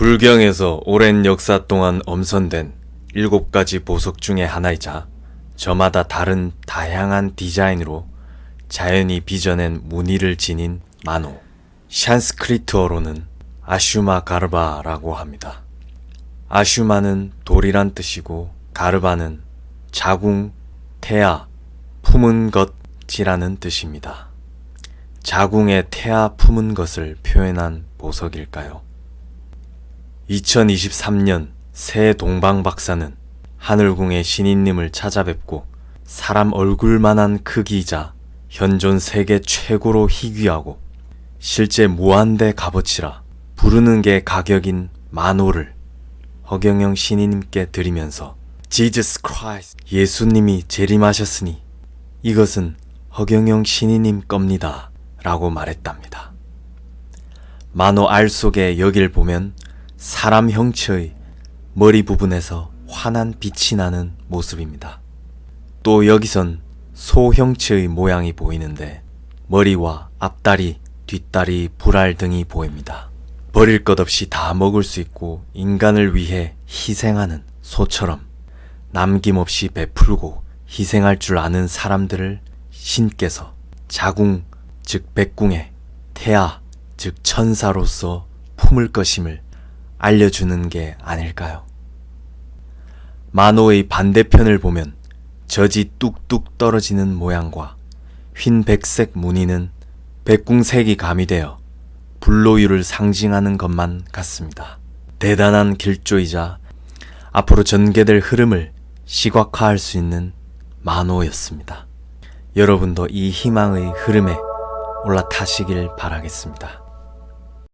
불경에서 오랜 역사 동안 엄선된 일곱 가지 보석 중의 하나이자 저마다 다른 다양한 디자인으로 자연이 빚어낸 무늬를 지닌 만호. 샨스크리트어로는 아슈마 가르바라고 합니다. 아슈마는 돌이란 뜻이고 가르바는 자궁, 태아, 품은 것이라는 뜻입니다. 자궁에 태아 품은 것을 표현한 보석일까요? 2023년 새 동방 박사는 하늘궁의 신인님을 찾아뵙고 사람 얼굴만한 크기이자 현존 세계 최고로 희귀하고 실제 무한대 값어치라 부르는 게 가격인 만호를 허경영 신인님께 드리면서 지저스 크라이스트 예수님이 재림하셨으니 이것은 허경영 신인님 겁니다 라고 말했답니다. 만호 알 속에 여길 보면 사람 형체의 머리 부분에서 환한 빛이 나는 모습입니다. 또 여기선 소 형체의 모양이 보이는데 머리와 앞다리, 뒷다리, 불알 등이 보입니다. 버릴 것 없이 다 먹을 수 있고 인간을 위해 희생하는 소처럼 남김없이 베풀고 희생할 줄 아는 사람들을 신께서 자궁, 즉 백궁에 태아, 즉 천사로서 품을 것임을 알려주는 게 아닐까요? 만호의 반대편을 보면 젖이 뚝뚝 떨어지는 모양과 흰 백색 무늬는 백궁색이 가미되어 불로유를 상징하는 것만 같습니다. 대단한 길조이자 앞으로 전개될 흐름을 시각화할 수 있는 만호였습니다. 여러분도 이 희망의 흐름에 올라타시길 바라겠습니다.